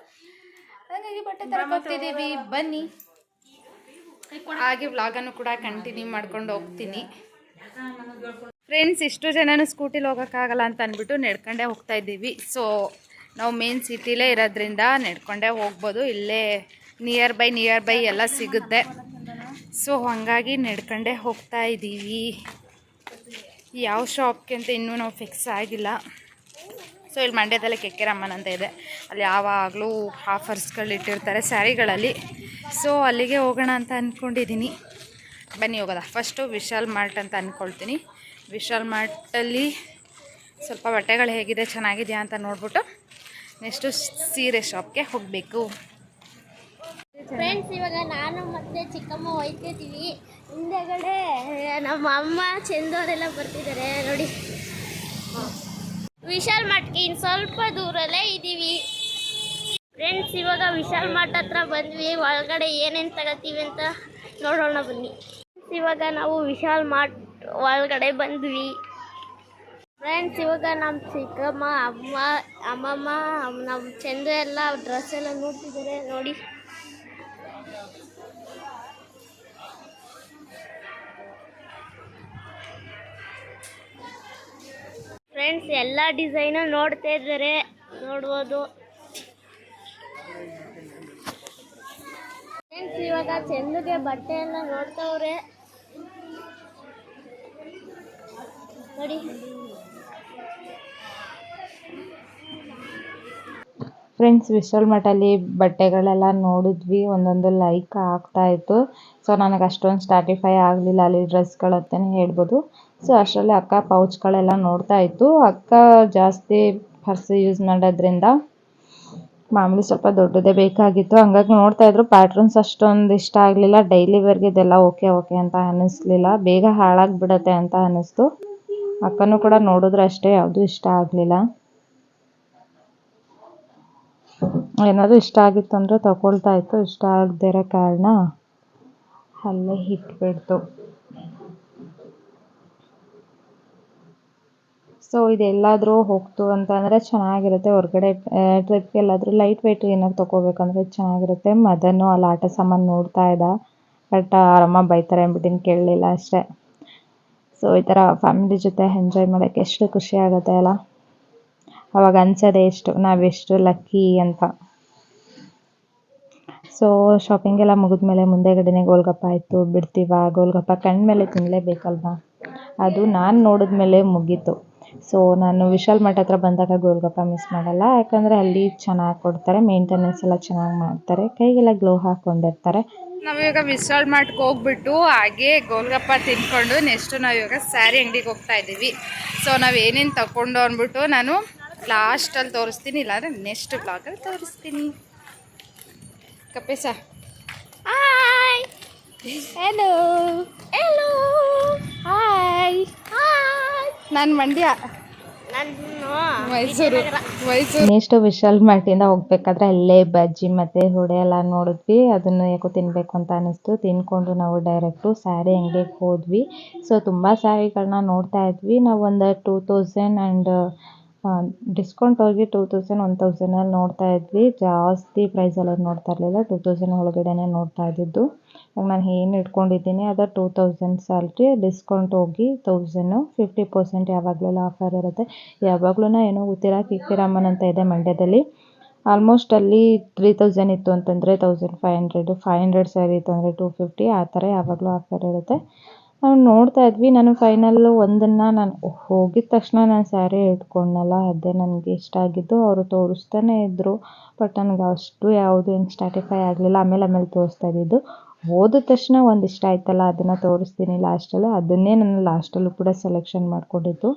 ಹಾಗಾಗಿ ಬಟ್ಟೆ ತಗೊಳ್ತಿದ್ದೀವಿ ಬನ್ನಿ. ಹಾಗೆ ವ್ಲಾಗನ್ನು ಕೂಡ ಕಂಟಿನ್ಯೂ ಮಾಡ್ಕೊಂಡು ಹೋಗ್ತೀನಿ. ಫ್ರೆಂಡ್ಸ್ ಇಷ್ಟು ಜನನೂ ಸ್ಕೂಟಿಲಿ ಹೋಗೋಕ್ಕಾಗಲ್ಲ ಅಂತ ಅಂದ್ಬಿಟ್ಟು ನಡ್ಕೊಂಡೇ ಹೋಗ್ತಾ ಇದ್ದೀವಿ. ಸೊ ನಾವು ಮೇನ್ ಸಿಟಿಲೇ ಇರೋದ್ರಿಂದ ನಡ್ಕೊಂಡೇ ಹೋಗ್ಬೋದು. ಇಲ್ಲೇ ನಿಯರ್ ಬೈ ನಿಯರ್ ಬೈ ಎಲ್ಲ ಸಿಗುತ್ತೆ. ಸೊ ಹಾಗಾಗಿ ನಡ್ಕೊಂಡೇ ಹೋಗ್ತಾ ಇದ್ದೀವಿ. ಯಾವ ಶಾಪ್ಗೆ ಅಂತ ಇನ್ನೂ ನಾವು ಫಿಕ್ಸ್ ಆಗಿಲ್ಲ. ಸೊ ಇಲ್ಲಿ ಮಂಡ್ಯದಲ್ಲೇ ಕೆಕ್ಕೆರಮ್ಮನ ಅಂತ ಇದೆ. ಅಲ್ಲಿ ಯಾವಾಗಲೂ ಆಫರ್ಸ್ಗಳು ಇಟ್ಟಿರ್ತಾರೆ ಸ್ಯಾರಿಗಳಲ್ಲಿ. ಸೊ ಅಲ್ಲಿಗೆ ಹೋಗೋಣ ಅಂತ ಅಂದ್ಕೊಂಡಿದ್ದೀನಿ ಬನ್ನಿ ಹೋಗೋದ? ಫಸ್ಟು ವಿಶಾಲ್ ಮಾರ್ಟ್ ಅಂತ ಅಂದ್ಕೊಳ್ತೀನಿ ವಿಶಾಲ್ ಮಾರ್ಟಲ್ಲಿ ಸ್ವಲ್ಪ ಬಟ್ಟೆಗಳು ಹೇಗಿದೆ, ಚೆನ್ನಾಗಿದೆಯಾ ಅಂತ ನೋಡ್ಬಿಟ್ಟು ನೆಕ್ಸ್ಟು ಸೀರೆ ಶಾಪ್ಗೆ ಹೋಗಬೇಕು. ಫ್ರೆಂಡ್ಸ್ ಇವಾಗ ನಾನು ಮತ್ತೆ ಚಿಕ್ಕಮ್ಮ ಹೋಯ್ತಿದ್ದೀವಿ ಹಿಂದೆಗಡೆ ನಮ್ಮ ಅಮ್ಮ ಚೆಂದವರೆಲ್ಲ ಬರ್ತಿದ್ದಾರೆ, ನೋಡಿ. ವಿಶಾಲ್ ಮಾರ್ಟ್ಗೆ ಇನ್ನು ಸ್ವಲ್ಪ ದೂರಲ್ಲೇ ಇದ್ದೀವಿ ಫ್ರೆಂಡ್ಸ್ ಇವಾಗ ವಿಶಾಲ್ ಮಾರ್ಟ್ ಹತ್ರ ಬಂದ್ವಿ. ಒಳಗಡೆ ಏನೇನು ತಗೋತೀವಿ ಅಂತ ನೋಡೋಣ ಬನ್ನಿ. ಇವಾಗ ನಾವು ವಿಶಾಲ್ ಮಾರ್ಟ್ ಒಳಗಡೆ ಬಂದ್ವಿ. ಫ್ರೆಂಡ್ಸ್ ಇವಾಗ ನಮ್ಮ ಚಿಕ್ಕಮ್ಮ, ಅಮ್ಮ, ಅಮ್ಮಮ್ಮ ನಮ್ಮ ಚಂದ್ರ ಎಲ್ಲ ಡ್ರೆಸ್ ಎಲ್ಲ ನೋಡ್ತಿದ್ದಾರೆ ನೋಡಿ. ಫ್ರೆಂಡ್ಸ್ ಎಲ್ಲ ಡಿಸೈನು ನೋಡ್ತಾ ಇದ್ದಾರೆ ನೋಡ್ಬೋದು. ಫ್ರೆಂಡ್ಸ್ ಇವಾಗ ಚಂದುಗೆ ಬಟ್ಟೆ ಎಲ್ಲ ನೋಡ್ತಾವ್ರೆ. ಫ್ರೆಂಡ್ಸ್ ವಿಶಾಲ್ ಮಠಲ್ಲಿ ಬಟ್ಟೆಗಳೆಲ್ಲ ನೋಡಿದ್ವಿ. ಒಂದೊಂದು ಲೈಕ್ ಆಗ್ತಾ ಇತ್ತು. ಸೊ ನನಗೆ ಅಷ್ಟೊಂದು ಸ್ಟಾಟಿಫೈ ಆಗಲಿಲ್ಲ ಅಲ್ಲಿ ಡ್ರೆಸ್ಗಳು ಅಂತಲೇ ಹೇಳ್ಬೋದು. ಸೊ ಅಷ್ಟರಲ್ಲಿ ಅಕ್ಕ ಪೌಚ್ಗಳೆಲ್ಲ ನೋಡ್ತಾ ಇತ್ತು. ಅಕ್ಕ ಜಾಸ್ತಿ ಪರ್ಸ್ ಯೂಸ್ ಮಾಡೋದ್ರಿಂದ ಮಾಮೂಲಿ ಸ್ವಲ್ಪ ದೊಡ್ಡದೇ ಬೇಕಾಗಿತ್ತು. ಹಂಗಾಗಿ ನೋಡ್ತಾ ಇದ್ರು ಪ್ಯಾಟ್ರನ್ಸ್ ಅಷ್ಟೊಂದು ಇಷ್ಟ ಆಗಲಿಲ್ಲ. ಡೈಲಿ ವೇರ್ಗೆ ಇದೆಲ್ಲ ಓಕೆ ಓಕೆ ಅಂತ ಅನ್ನಿಸ್ಲಿಲ್ಲ. ಬೇಗ ಹಾಳಾಗಿಬಿಡತ್ತೆ ಅಂತ ಅನ್ನಿಸ್ತು. ಅಕ್ಕನೂ ಕೂಡ ನೋಡಿದ್ರೆ ಅಷ್ಟೇ, ಯಾವುದೂ ಇಷ್ಟ ಆಗಲಿಲ್ಲ. ಏನಾದರೂ ಇಷ್ಟ ಆಗಿತ್ತು ಅಂದರೆ ತಗೊಳ್ತಾ ಇತ್ತು, ಇಷ್ಟ ಆಗದೇ ಇರೋ ಕಾರಣ ಅಲ್ಲೇ ಇಟ್ಬಿಡ್ತು. ಸೊ ಇದೆಲ್ಲಾದರೂ ಹೋಗ್ತು ಅಂತಂದರೆ ಚೆನ್ನಾಗಿರುತ್ತೆ. ಹೊರಗಡೆ ಟ್ರಿಪ್ಗೆ ಎಲ್ಲಾದರೂ ಲೈಟ್ ವೆಯ್ಟ್ ಏನಾದ್ರು ತೊಗೋಬೇಕಂದ್ರೆ ಚೆನ್ನಾಗಿರುತ್ತೆ. ಮದನು ಅಲ್ಲಿ ಆಟ ಸಾಮಾನು ನೋಡ್ತಾ ಇದ್ದ. ಬಟ್ ಅವರಮ್ಮ ಬೈತಾರೆ ಅಂದ್ಬಿಟ್ಟು ಕೇಳಲಿಲ್ಲ ಅಷ್ಟೇ. ಸೊ, ಈ ಥರ ಫ್ಯಾಮಿಲಿ ಜೊತೆ ಎಂಜಾಯ್ ಮಾಡೋಕ್ಕೆ ಎಷ್ಟು ಖುಷಿ ಆಗುತ್ತೆ ಅಲ್ಲ? ಅವಾಗ ಅನ್ಸೋದೆ ಎಷ್ಟು ನಾವೆಷ್ಟು ಲಕ್ಕಿ ಅಂತ. ಸೊ ಶಾಪಿಂಗ್ ಎಲ್ಲ ಮುಗಿದ್ಮೇಲೆ ಮುಂದೆಗಡೆನೆ ಗೋಲ್ಗಪ್ಪ ಆಯಿತು, ಬಿಡ್ತೀವ? ಗೋಲ್ಗಪ್ಪ ಕಣ್ಮೇಲೆ ತಿನ್ನಲೇಬೇಕಲ್ವಾ ಅದು ನಾನು ನೋಡಿದ್ಮೇಲೆ ಮುಗೀತು. ಸೊ ನಾನು ವಿಶಾಲ್ ಮಠ ಹತ್ರ ಬಂದಾಗ ಗೋಲ್ಗಪ್ಪ ಮಿಸ್ ಮಾಡಲ್ಲ. ಯಾಕಂದರೆ ಅಲ್ಲಿ ಚೆನ್ನಾಗಿ ಕೊಡ್ತಾರೆ ಮೇಂಟೆನೆನ್ಸ್ ಎಲ್ಲ ಚೆನ್ನಾಗಿ ಮಾಡ್ತಾರೆ, ಕೈಗೆಲ್ಲ ಗ್ಲೋ ಹಾಕ್ಕೊಂಡಿರ್ತಾರೆ ನಾವಿವಾಗ ವಿಶಾಲ್ ಮಾರ್ಟ್ಗೆ ಹೋಗ್ಬಿಟ್ಟು ಹಾಗೆ ಗೋಲ್ಗಪ್ಪ ತಿನ್ಕೊಂಡು ನೆಕ್ಸ್ಟು ನಾವಿವಾಗ ಸ್ಯಾರಿ ಅಂಗಡಿಗೆ ಹೋಗ್ತಾ ಇದ್ದೀವಿ. ಸೊ ನಾವು ಏನೇನು ತಗೊಂಡು ಅಂದ್ಬಿಟ್ಟು ನಾನು ಲಾಸ್ಟಲ್ಲಿ ತೋರಿಸ್ತೀನಿ ಇಲ್ಲಾಂದರೆ ನೆಕ್ಸ್ಟ್ ಬ್ಲಾಗಲ್ಲಿ ತೋರಿಸ್ತೀನಿ. ಕಪೇಶ hi hello hello hi hi ನಾನು ಮಂಡ್ಯ. ಮೈಸೂರು ಮೈಸೂರು. ನೆಕ್ಸ್ಟ್ ವಿಶಾಲ್ ಮಾರ್ಟಿಂದ ಹೋಗ್ಬೇಕಾದ್ರೆ ಅಲ್ಲೇ ಬಜ್ಜಿ ಮತ್ತು ಹುಡೆ ಎಲ್ಲ ನೋಡಿದ್ವಿ. ಅದನ್ನು ಯಾಕೋ ತಿನ್ನಬೇಕು ಅಂತ ಅನಿಸ್ತು ತಿನ್ಕೊಂಡು ನಾವು ಡೈರೆಕ್ಟು ಸ್ಯಾರಿ ಅಂಗಡಿಗೆ ಹೋದ್ವಿ. ಸೊ ತುಂಬ ಸ್ಯಾರಿಗಳನ್ನ ನೋಡ್ತಾ ಇದ್ವಿ. ನಾವು ಒಂದು ಟೂ ತೌಸಂಡ್ ಆ್ಯಂಡ್ ಡಿಸ್ಕೌಂಟ್ ಹೋಗಿ ಟೂ ತೌಸಂಡ್ ಒನ್ ತೌಸಂಡಲ್ಲಿ ನೋಡ್ತಾ ಇದ್ವಿ. ಜಾಸ್ತಿ ಪ್ರೈಸಲ್ಲಿ ನೋಡ್ತಾ ಇರಲಿಲ್ಲ. ಟೂ ತೌಸಂಡ್ ಒಳಗಡೆನೇ ನೋಡ್ತಾ ಇದ್ದಿದ್ದು. ಇವಾಗ ನಾನು ಏನು ಇಟ್ಕೊಂಡಿದ್ದೀನಿ, ಅದು ಟೂ ತೌಸಂಡ್ ಸ್ಯಾಲ್ರಿ ಡಿಸ್ಕೌಂಟ್ ಹೋಗಿ ತೌಸಂಡು ಫಿಫ್ಟಿ ಪರ್ಸೆಂಟ್ ಯಾವಾಗಲೂ ಆಫರ್ ಇರುತ್ತೆ. ಯಾವಾಗಲೂ ಏನೋ ಗೊತ್ತಿಲ್ಲ ಕಿಕ್ಕಿರಾಮನ್ ಅಂತ ಇದೆ ಮಂಡ್ಯದಲ್ಲಿ. ಆಲ್ಮೋಸ್ಟ್ ಅಲ್ಲಿ ತ್ರೀ ತೌಸಂಡ್ ಇತ್ತು ಅಂತಂದರೆ thousand five hundred five hundred sari ಇತ್ತು ಅಂದರೆ ಟೂ ಫಿಫ್ಟಿ ಆ ಥರ ಯಾವಾಗಲೂ ಆಫರ್ ಇರುತ್ತೆ. ನೋಡ್ತಾ ಇದ್ವಿ. ನಾನು ಫೈನಲ್ಲು ಒಂದನ್ನು ನಾನು ಹೋಗಿದ ತಕ್ಷಣ ನಾನು ಸ್ಯಾರಿ ಇಟ್ಕೊಂಡಲ್ಲ, ಅದೇ ನನಗೆ ಇಷ್ಟ ಆಗಿದ್ದು. ಅವರು ತೋರಿಸ್ತಾನೆ ಇದ್ದರು ಬಟ್ ನನಗೆ ಅಷ್ಟು ಯಾವುದು ಏನು ಸ್ಟ್ಯಾಟಿಫೈ ಆಗಲಿಲ್ಲ. ಆಮೇಲೆ ಆಮೇಲೆ ತೋರಿಸ್ತಾ ಇದ್ದಿದ್ದು. ಓದಿದ ತಕ್ಷಣ ಒಂದು ಇಷ್ಟ ಆಯ್ತಲ್ಲ, ಅದನ್ನು ತೋರಿಸ್ತೀನಿ ಲಾಸ್ಟಲ್ಲಿ ಅದನ್ನೇ ನಾನು ಲಾಸ್ಟಲ್ಲೂ ಕೂಡ ಸೆಲೆಕ್ಷನ್ ಮಾಡಿಕೊಂಡಿದ್ದು.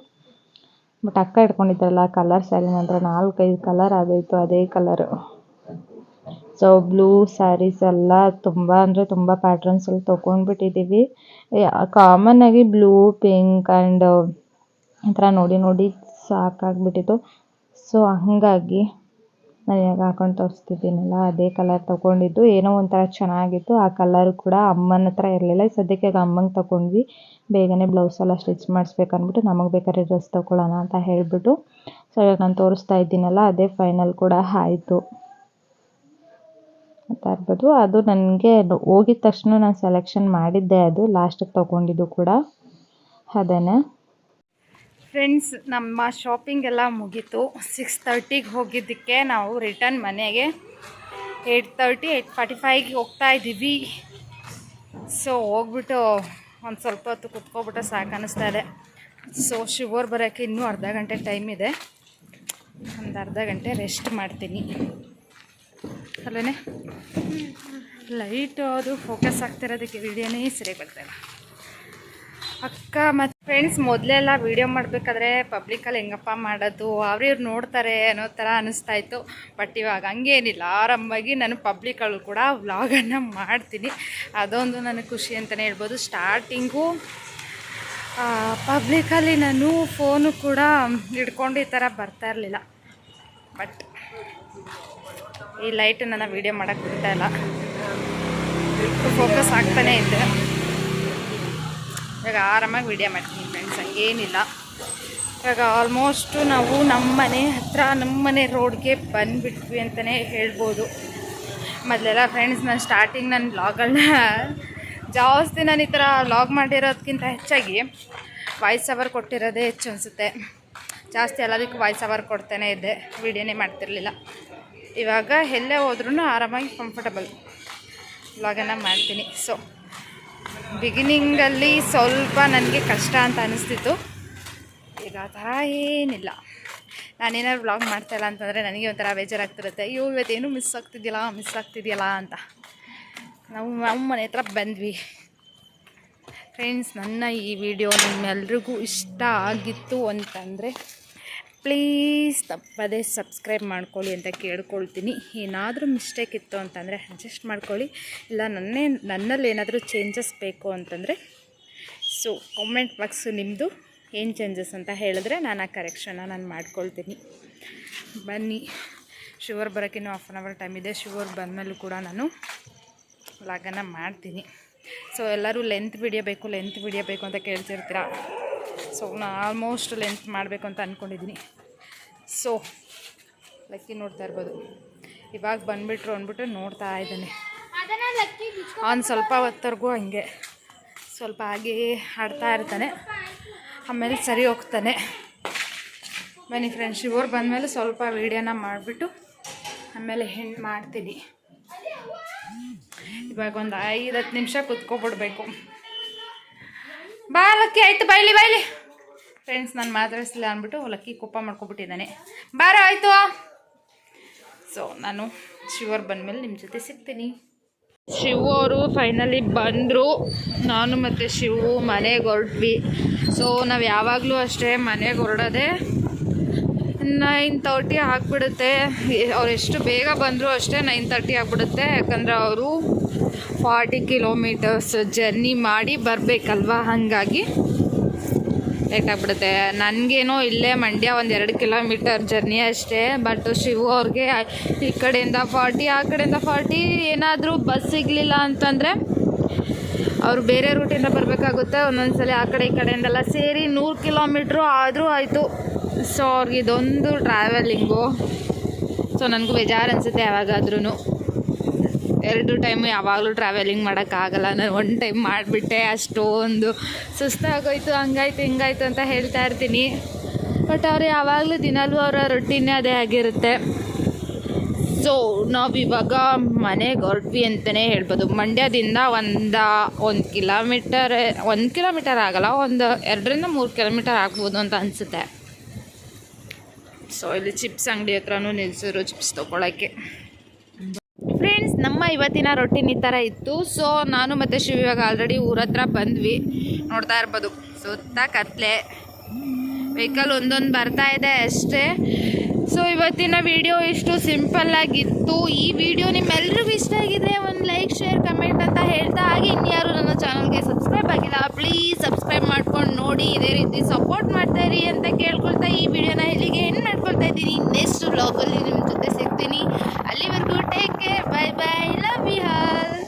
ಬಟ್ ಅಕ್ಕ ಇಟ್ಕೊಂಡಿದ್ರಲ್ಲ ಕಲರ್ ಸ್ಯಾರಿ ನಂತರ ನಾಲ್ಕೈದು ಕಲರ್ ಆಗೋಯ್ತು ಅದೇ ಕಲರು ಸೊ ಬ್ಲೂ ಸ್ಯಾರೀಸ್ ಎಲ್ಲ ತುಂಬ ಅಂದರೆ ತುಂಬ ಪ್ಯಾಟ್ರನ್ಸಲ್ಲಿ ತೊಗೊಂಡ್ಬಿಟ್ಟಿದ್ದೀವಿ ಕಾಮನ್ ಆಗಿ ಬ್ಲೂ ಪಿಂಕ್ ಆ್ಯಂಡ್ ಈ ಥರ ನೋಡಿ ನೋಡಿ ಸಾಕಾಗ್ಬಿಟ್ಟಿತ್ತು. ಸೊ ಹಾಗಾಗಿ ನಾನು ಇವಾಗ ಹಾಕೊಂಡು ತೋರಿಸ್ತಿದ್ದೀನಲ್ಲ, ಅದೇ ಕಲರ್ ತೊಗೊಂಡಿದ್ದು. ಏನೋ ಒಂಥರ ಚೆನ್ನಾಗಿತ್ತು. ಆ ಕಲರ್ ಕೂಡ ಅಮ್ಮನ ಹತ್ರ ಇರಲಿಲ್ಲ. ಸದ್ಯಕ್ಕೆ ಈಗ ಅಮ್ಮಂಗೆ ತೊಗೊಂಡ್ವಿ. ಬೇಗನೆ ಬ್ಲೌಸ್ ಎಲ್ಲ ಸ್ಟಿಚ್ ಮಾಡಿಸ್ಬೇಕನ್ಬಿಟ್ಟು ನಮಗೆ ಬೇಕಾದ್ರೆ ಡ್ರೆಸ್ ತೊಗೊಳ್ಳೋಣ ಅಂತ ಹೇಳಿಬಿಟ್ಟು. ಸೊ ಇವಾಗ ನಾನು ತೋರಿಸ್ತಾ ಇದ್ದೀನಲ್ಲ, ಅದೇ ಫೈನಲ್ ಕೂಡ ಆಯಿತು. ಅಂತ ಇರ್ಬೋದು ಅದು ನನಗೆ ಹೋಗಿದ ತಕ್ಷಣ ನಾನು ಸೆಲೆಕ್ಷನ್ ಮಾಡಿದ್ದೆ ಅದು. ಲಾಸ್ಟಿಗೆ ತೊಗೊಂಡಿದ್ದು ಕೂಡ ಅದೇನೆ. ಫ್ರೆಂಡ್ಸ್ ನಮ್ಮ ಶಾಪಿಂಗ್ ಎಲ್ಲ ಮುಗೀತು. ಸಿಕ್ಸ್ ತರ್ಟಿಗೆ ಹೋಗಿದ್ದಕ್ಕೆ ನಾವು ರಿಟರ್ನ್ ಮನೆಗೆ. ಏಯ್ಟ್ ತರ್ಟಿ ಏಯ್ಟ್ ಫಾರ್ಟಿ ಫೈವ್ಗೆ ಹೋಗ್ತಾ ಇದ್ದೀವಿ. ಸೊ ಹೋಗ್ಬಿಟ್ಟು ಒಂದು ಸ್ವಲ್ಪ ಹೊತ್ತು ಕುತ್ಕೊಬಿಟ್ಟು ಸಾಕು ಅನ್ನಿಸ್ತಾ ಇದೆ. ಸೊ ಶುಗರ್ ಬರೋಕ್ಕೆ ಇನ್ನೂ ಅರ್ಧ ಗಂಟೆ ಟೈಮ್ ಇದೆ. ಒಂದು ಅರ್ಧ ಗಂಟೆ ರೆಸ್ಟ್ ಮಾಡ್ತೀನಿ. ಅಲ್ಲೇ ಲೈಟು ಅದು ಫೋಕಸ್ ಆಗ್ತಿರೋದಕ್ಕೆ ವಿಡಿಯೋನೇ ಸರಿಯಾಗಿ ಬರ್ತಾಯಿಲ್ಲ ಅಕ್ಕ ಮತ್ತು ಫ್ರೆಂಡ್ಸ್ ಮೊದಲೆಲ್ಲ ವೀಡಿಯೋ ಮಾಡಬೇಕಾದ್ರೆ ಪಬ್ಲಿಕಲ್ಲಿ ಹೆಂಗಪ್ಪ ಮಾಡೋದು ಅವ್ರಿವ್ರು ನೋಡ್ತಾರೆ ಅನ್ನೋ ಥರ ಅನ್ನಿಸ್ತಾ ಇತ್ತು. ಬಟ್ ಇವಾಗ ಹಂಗೇನಿಲ್ಲ. ಆರಂಭವಾಗಿ ನಾನು ಪಬ್ಲಿಕಲ್ಲೂ ಕೂಡ ವ್ಲಾಗನ್ನು ಮಾಡ್ತೀನಿ. ಅದೊಂದು ನನಗೆ ಖುಷಿ ಅಂತಲೇ ಹೇಳ್ಬೋದು. ಸ್ಟಾರ್ಟಿಂಗು ಪಬ್ಲಿಕಲ್ಲಿ ನಾನು ಫೋನು ಕೂಡ ಹಿಡ್ಕೊಂಡು ಈ ಥರ ಬರ್ತಾ ಇರಲಿಲ್ಲ. ಬಟ್ ಈ ಲೈಟ್ ನನ್ನ ವೀಡಿಯೋ ಮಾಡೋಕ್ಕೆ ಬಿಡ್ತಾ ಇಲ್ಲ. ಫೋಕಸ್ ಆಗ್ತಾನೇ ಇದ್ದೆ ಇವಾಗ ಆರಾಮಾಗಿ ವೀಡಿಯೋ ಮಾಡ್ತೀನಿ ಫ್ರೆಂಡ್ಸ್ ಹಂಗೇನಿಲ್ಲ. ಇವಾಗ ಆಲ್ಮೋಸ್ಟು ನಾವು ನಮ್ಮ ಮನೆ ಹತ್ರ ನಮ್ಮ ಮನೆ ರೋಡ್ಗೆ ಬಂದುಬಿಟ್ವಿ ಅಂತಲೇ ಹೇಳ್ಬೋದು. ಮೊದಲೆಲ್ಲ ಫ್ರೆಂಡ್ಸ್ ನಾನು ಸ್ಟಾರ್ಟಿಂಗ್ ನನ್ನ ವ್ಲಾಗನ್ನ ಜಾಸ್ತಿ ನಾನು ಈ ಥರ ಲಾಗ್ ಮಾಡಿರೋದಕ್ಕಿಂತ ಹೆಚ್ಚಾಗಿ ವಾಯ್ಸ್ ಅವರ್ ಕೊಟ್ಟಿರೋದೇ ಹೆಚ್ಚು ಅನಿಸುತ್ತೆ. ಜಾಸ್ತಿ ಎಲ್ಲದಕ್ಕೂ ವಾಯ್ಸ್ ಅವರ್ ಕೊಡ್ತಾನೆ ಇದ್ದೆ ವೀಡಿಯೋನೇ ಮಾಡ್ತಿರ್ಲಿಲ್ಲ. ಇವಾಗ ಎಲ್ಲೇ ಹೋದ್ರೂ ಆರಾಮಾಗಿ ಕಂಫರ್ಟಬಲ್ ವ್ಲಾಗನ್ನು ಮಾಡ್ತೀನಿ. ಸೊ ಬಿಗಿನಿಂಗಲ್ಲಿ ಸ್ವಲ್ಪ ನನಗೆ ಕಷ್ಟ ಅಂತ ಅನಿಸ್ತಿತ್ತು. ಈಗ ಆ ಥರ ಏನಿಲ್ಲ. ನಾನೇನಾದ್ರು ವ್ಲಾಗ್ ಮಾಡ್ತಾಯಿಲ್ಲ ಅಂತಂದರೆ ನನಗೆ ಒಂಥರ ಬೇಜಾರಾಗ್ತಿರುತ್ತೆ. ಅಯ್ಯೋ, ಇವತ್ತೇನು ಮಿಸ್ ಆಗ್ತಿದೆಯಲ್ಲ ಮಿಸ್ ಆಗ್ತಿದೆಯಲ್ಲ ಅಂತ. ನಾವು ನಮ್ಮ ಮನೆ ಹತ್ರ ಬಂದ್ವಿ. ಫ್ರೆಂಡ್ಸ್ ನನ್ನ ಈ ವಿಡಿಯೋ ನಿಮ್ಮೆಲ್ರಿಗೂ ಇಷ್ಟ ಆಗಿತ್ತು ಅಂತಂದರೆ ಪ್ಲೀಸ್ ತಪ್ಪದೇ ಸಬ್ಸ್ಕ್ರೈಬ್ ಮಾಡ್ಕೊಳ್ಳಿ ಅಂತ ಕೇಳ್ಕೊಳ್ತೀನಿ. ಏನಾದರೂ ಮಿಸ್ಟೇಕ್ ಇತ್ತು ಅಂತಂದರೆ ಅಡ್ಜಸ್ಟ್ ಮಾಡ್ಕೊಳ್ಳಿ. ಇಲ್ಲ, ನನ್ನೇ, ನನ್ನಲ್ಲಿ ಏನಾದರೂ ಚೇಂಜಸ್ ಬೇಕು ಅಂತಂದರೆ ಸೊ ಕಾಮೆಂಟ್ ಬಾಕ್ಸು ನಿಮ್ಮದು ಏನು ಚೇಂಜಸ್ ಅಂತ ಹೇಳಿದ್ರೆ ನಾನು ಆ ಕರೆಕ್ಷನ್ನ ನಾನು ಮಾಡ್ಕೊಳ್ತೀನಿ. ಬನ್ನಿ ಶುಗರ್ ಬರೋಕ್ಕಿನ್ನೂ ಹಾಫ್ ಆನ್ ಅವರ್ ಟೈಮ್ ಇದೆ. ಶುಗರ್ ಬಂದಮೇಲೂ ಕೂಡ ನಾನು ಲಾಗನ್ನು ಮಾಡ್ತೀನಿ. ಸೊ ಎಲ್ಲರೂ ಲೆಂತ್ ವಿಡಿಯೋ ಬೇಕು ಲೆಂತ್ ವಿಡಿಯೋ ಬೇಕು ಅಂತ ಕೇಳ್ತಿರ್ತೀರ? ಸೊ ನಾನು ಆಲ್ಮೋಸ್ಟ್ ಲೆಂತ್ ಮಾಡಬೇಕು ಅಂತ ಅಂದ್ಕೊಂಡಿದ್ದೀನಿ ಸೊ ಲಕ್ಕಿ ನೋಡ್ತಾ ಇರ್ಬೋದು. ಇವಾಗ ಬಂದುಬಿಟ್ರು ಅಂದ್ಬಿಟ್ಟು ನೋಡ್ತಾ ಇದ್ದಾನೆ. ಅವ್ನು ಸ್ವಲ್ಪ ಹೊತ್ತವರೆಗೂ ಹಂಗೆ. ಸ್ವಲ್ಪ ಆಗಿ ಆಡ್ತಾ ಇರ್ತಾನೆ. ಆಮೇಲೆ ಸರಿ ಹೋಗ್ತಾನೆ. ಬನ್ನಿ ಫ್ರೆಂಡ್ಸ್ ಇವ್ರು ಬಂದಮೇಲೆ ಸ್ವಲ್ಪ ವೀಡಿಯೋನ ಮಾಡಿಬಿಟ್ಟು ಆಮೇಲೆ ಹೆಣ್ಣು ಮಾಡ್ತೀನಿ. ಇವಾಗ ಒಂದು ಐದು ಹತ್ತು ನಿಮಿಷ ಕುತ್ಕೊಬಿಡ್ಬೇಕು. ಬಾ ಲಕ್ಕಿ ಆಯ್ತು, ಬೈಲಿ ಬೈಲಿ. ಫ್ರೆಂಡ್ಸ್ ನಾನು ಮಾತಾಡಿಸಿಲ್ಲ ಅಂದ್ಬಿಟ್ಟು ಲಕ್ಕಿ ಕೋಪ ಮಾಡ್ಕೊಬಿಟ್ಟಿದ್ದಾನೆ. ಬಾರ, ಆಯಿತು. ಸೊ ನಾನು ಶಿವರ್ ಬಂದಮೇಲೆ ನಿಮ್ಮ ಜೊತೆ ಸಿಗ್ತೀನಿ. ಶಿವು ಅವರು ಫೈನಲಿ ಬಂದರು. ನಾನು ಮತ್ತು ಶಿವು ಮನೆಗೆ ಹೊರಟ್ವಿ. ಸೊ ನಾವು ಯಾವಾಗಲೂ ಅಷ್ಟೇ ಮನೆಗೆ ಹೊರಡೋದೆ ನೈನ್ ತರ್ಟಿ ಆಗಿಬಿಡುತ್ತೆ. ಅವ್ರು ಎಷ್ಟು ಬೇಗ ಬಂದರೂ ಅಷ್ಟೇ ನೈನ್ ತರ್ಟಿ ಆಗಿಬಿಡುತ್ತೆ. ಯಾಕಂದರೆ ಅವರು ಫಾರ್ಟಿ ಕಿಲೋಮೀಟರ್ಸ್ ಜರ್ನಿ ಮಾಡಿ ಬರಬೇಕಲ್ವಾ? ಹಾಗಾಗಿ ಲೇಟ್ ಆಗಿಬಿಡುತ್ತೆ ನನಗೇನೋ ಇಲ್ಲೇ ಮಂಡ್ಯ ಒಂದು ಎರಡು ಕಿಲೋಮೀಟರ್ ಜರ್ನಿ ಅಷ್ಟೇ ಬಟ್ ಶಿವು ಅವ್ರಿಗೆ ಈ ಕಡೆಯಿಂದ ಫಾರ್ಟಿ ಆ ಕಡೆಯಿಂದ ಫಾರ್ಟಿ ಏನಾದರೂ ಬಸ್ ಸಿಗಲಿಲ್ಲ ಅಂತಂದರೆ ಅವರು ಬೇರೆ ರೂಟಿಂದ ಬರಬೇಕಾಗುತ್ತೆ. ಒಂದೊಂದ್ಸಲ ಆ ಕಡೆ ಈ ಕಡೆಯಿಂದೆಲ್ಲ ಸೇರಿ ನೂರು ಕಿಲೋಮೀಟ್ರು ಆದರೂ ಆಯಿತು. ಸೊ ಅವ್ರಿಗೆ ಇದೊಂದು ಟ್ರಾವೆಲಿಂಗು ಸೊ ನನಗೂ ಬೇಜಾರು ಅನಿಸುತ್ತೆ ಯಾವಾಗಾದ್ರೂ ಎರಡು ಟೈಮ್ ಯಾವಾಗಲೂ ಟ್ರಾವೆಲಿಂಗ್ ಮಾಡೋಕ್ಕಾಗಲ್ಲ ನಾನು ಒನ್ ಟೈಮ್ ಮಾಡಿಬಿಟ್ಟೆ ಅಷ್ಟೊಂದು. ಸುಸ್ತಾಗೋಯ್ತು, ಹಂಗಾಯ್ತು, ಹಿಂಗಾಯ್ತು ಅಂತ ಹೇಳ್ತಾ ಇರ್ತೀನಿ. ಬಟ್ ಅವ್ರು ಯಾವಾಗಲೂ ದಿನಾಲೂ ಅವರ ರೊಟ್ಟಿನೇ ಅದೇ ಆಗಿರುತ್ತೆ. ಸೊ ನಾವು ಇವಾಗ ಮನೆಗೆ ಹೊರಟ್ವಿ ಅಂತಲೇ ಹೇಳ್ಬೋದು. ಮಂಡ್ಯದಿಂದ ಒಂದು ಒಂದು ಕಿಲೋಮೀಟರ್ ಒಂದು ಕಿಲೋಮೀಟರ್ ಆಗಲ್ಲ, ಒಂದು ಎರಡರಿಂದ ಮೂರು ಕಿಲೋಮೀಟರ್ ಆಗ್ಬೋದು ಅಂತ ಅನಿಸುತ್ತೆ. ಸೊ ಇಲ್ಲಿ ಚಿಪ್ಸ್ ಅಂಗಡಿ ಹತ್ರನೂ ನಿಲ್ಲಿಸಿದ್ರು ಚಿಪ್ಸ್ ತೊಗೊಳಕ್ಕೆ. ಇವತ್ತಿನ ರೊಟ್ಟಿನ ಈ ಥರ ಇತ್ತು. ಸೊ ನಾನು ಮತ್ತು ಶಿವ ಇವಾಗ ಆಲ್ರೆಡಿ ಊರ ಹತ್ರ ಬಂದ್ವಿ. ನೋಡ್ತಾ ಇರ್ಬೋದು. ಸುತ್ತ ಕತ್ಲೆ. ವೆಹಿಕಲ್ ಒಂದೊಂದು ಬರ್ತಾ ಇದೆ ಅಷ್ಟೇ. ಸೊ ಇವತ್ತಿನ ವಿಡಿಯೋ ಇಷ್ಟು ಸಿಂಪಲ್ ಆಗಿತ್ತು. ಈ ವಿಡಿಯೋ ನಿಮ್ಮೆಲ್ಲರಿಗೂ ಇಷ್ಟ ಆಗಿದೆ ಒಂದು ಲೈಕ್ ಶೇರ್ ಕಮೆಂಟ್ ಅಂತ ಹೇಳ್ತಾ ಹಾಗೆ ಇನ್ಯಾರು ನನ್ನ ಚಾನಲ್ಗೆ ಸಬ್ಸ್ಕ್ರೈಬ್ ಆಗಿಲ್ಲ ಪ್ಲೀಸ್ ಸಬ್ಸ್ಕ್ರೈಬ್ ಮಾಡ್ಕೊಂಡು ನೋಡಿ, ಇದೇ ರೀತಿ ಸಪೋರ್ಟ್ ಮಾಡ್ತಾ ಇರಿ ಅಂತ ಕೇಳ್ಕೊಳ್ತಾ ಈ ವಿಡಿಯೋನ ಇಲ್ಲಿಗೆ ಹೆಣ್ಣು ಮಾಡ್ಕೊಳ್ತಾ ಇದ್ದೀನಿ. ನೆಕ್ಸ್ಟ್ ವ್ಲಾಗಲ್ಲಿ ನಿಮ್ಮ ಜೊತೆ ಸಿಗ್ತೀನಿ. ಅಲ್ಲಿವರೆಗೂ take care bye bye love you all